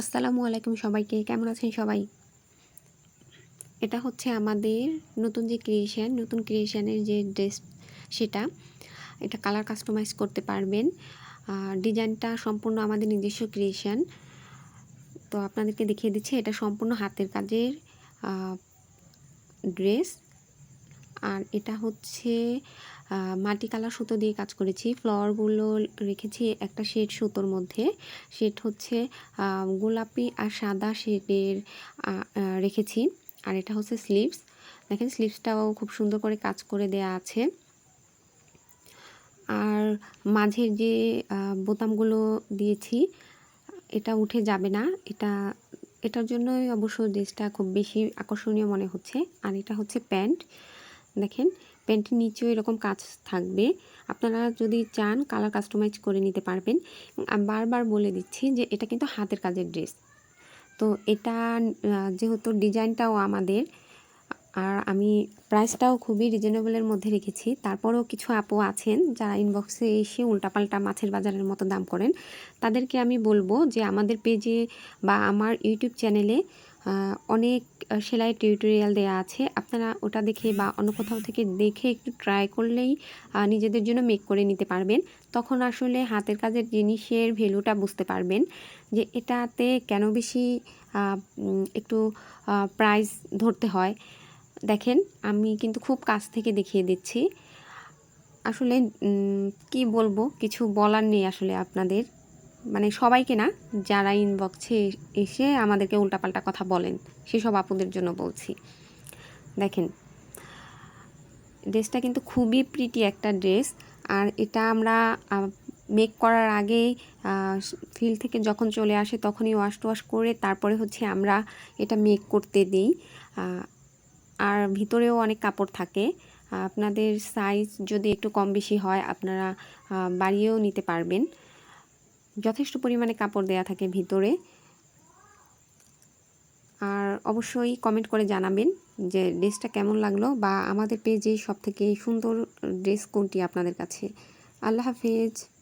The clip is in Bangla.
আসসালামু আলাইকুম সবাইকে, কেমন আছেন সবাই? এটা হচ্ছে আমাদের নতুন যে ক্রিয়েশান নতুন ক্রিয়েশানের যে ড্রেস সেটা, এটা কালার কাস্টমাইজ করতে পারবেন। ডিজাইনটা সম্পূর্ণ আমাদের নিজস্ব ক্রিয়েশন তো আপনাদেরকে দেখিয়ে দিচ্ছে, এটা সম্পূর্ণ হাতের কাজের ড্রেস আর এটা হচ্ছে মাটি কালার সুতো দিয়ে কাজ করেছি। ফ্লাওয়ারগুলো রেখেছি একটা শেড সুতোর মধ্যে। শেড হচ্ছে গোলাপি আর সাদা শেডের রেখেছি। আর এটা হচ্ছে স্লিভস দেখেন স্লিভসটাও খুব সুন্দর করে কাজ করে দেয়া আছে। আর মাঝের যে বোতামগুলো দিয়েছি, এটা উঠে যাবে না। এটা, এটার জন্যই অবশ্য ড্রেসটা খুব বেশি আকর্ষণীয় মনে হচ্ছে। আর এটা হচ্ছে প্যান্ট। দেখেন প্যান্টের নিচেও এরকম কাজ থাকবে। আপনারা যদি চান কালার কাস্টমাইজ করে নিতে পারবেন। বারবার বলে দিচ্ছি যে এটা কিন্তু হাতের কাজের ড্রেস। তো এটা যেহেতু ডিজাইনটাও আমাদের, আর আমি প্রাইসটাও খুবই রিজনেবলের মধ্যে রেখেছি। তারপরেও কিছু আপু আছেন যারা ইনবক্সে এসে উল্টাপাল্টা মাছের বাজারের মতো দাম করেন। তাদেরকে আমি বলব যে আমাদের পেজে বা আমার ইউটিউব চ্যানেলে অনেক সেলাই টিউটোরিয়াল দেওয়া আছে। আপনারা ওটা দেখে বা অন্য কোথাও থেকে দেখে একটু ট্রাই করলেই নিজেদের জন্য মেক করে নিতে পারবেন। তখন আসলে হাতের কাজের জিনিসের ভ্যালুটা বুঝতে পারবেন যে এটাতে কেন বেশি একটু প্রাইস ধরতে হয়। দেখেন, আমি কিন্তু খুব কাছ থেকে দেখিয়ে দিচ্ছি। আসলে কি বলব? কিছু বলার নেই আসলে আপনাদের। মানে সবাইকে না, যারা ইনবক্সে এসে আমাদেরকে উল্টাপাল্টা কথা বলেন, সেসব আপুদের জন্য বলছি। দেখেন ড্রেসটা কিন্তু খুবই প্রিটি একটা ড্রেস আর এটা আমরা মেক করার আগে ফিল থেকে যখন চলে আসে তখনই ওয়াশ ওয়াশ করে তারপরে হচ্ছে আমরা এটা মেক করতে দিই। আর ভিতরেও অনেক কাপড় থাকে। আপনাদের সাইজ যদি একটু কম বেশি হয়, আপনারা বাড়িয়েও নিতে পারবেন। যথেষ্ট পরিমাণে কাপড় দেয়া থাকে ভিতরে। আর অবশ্যই কমেন্ট করে জানাবেন যে ড্রেসটা কেমন লাগল বা আমাদের পেজে সব থেকে সুন্দর ড্রেস কোনটি আপনাদের কাছে। আল্লাহ হাফেজ।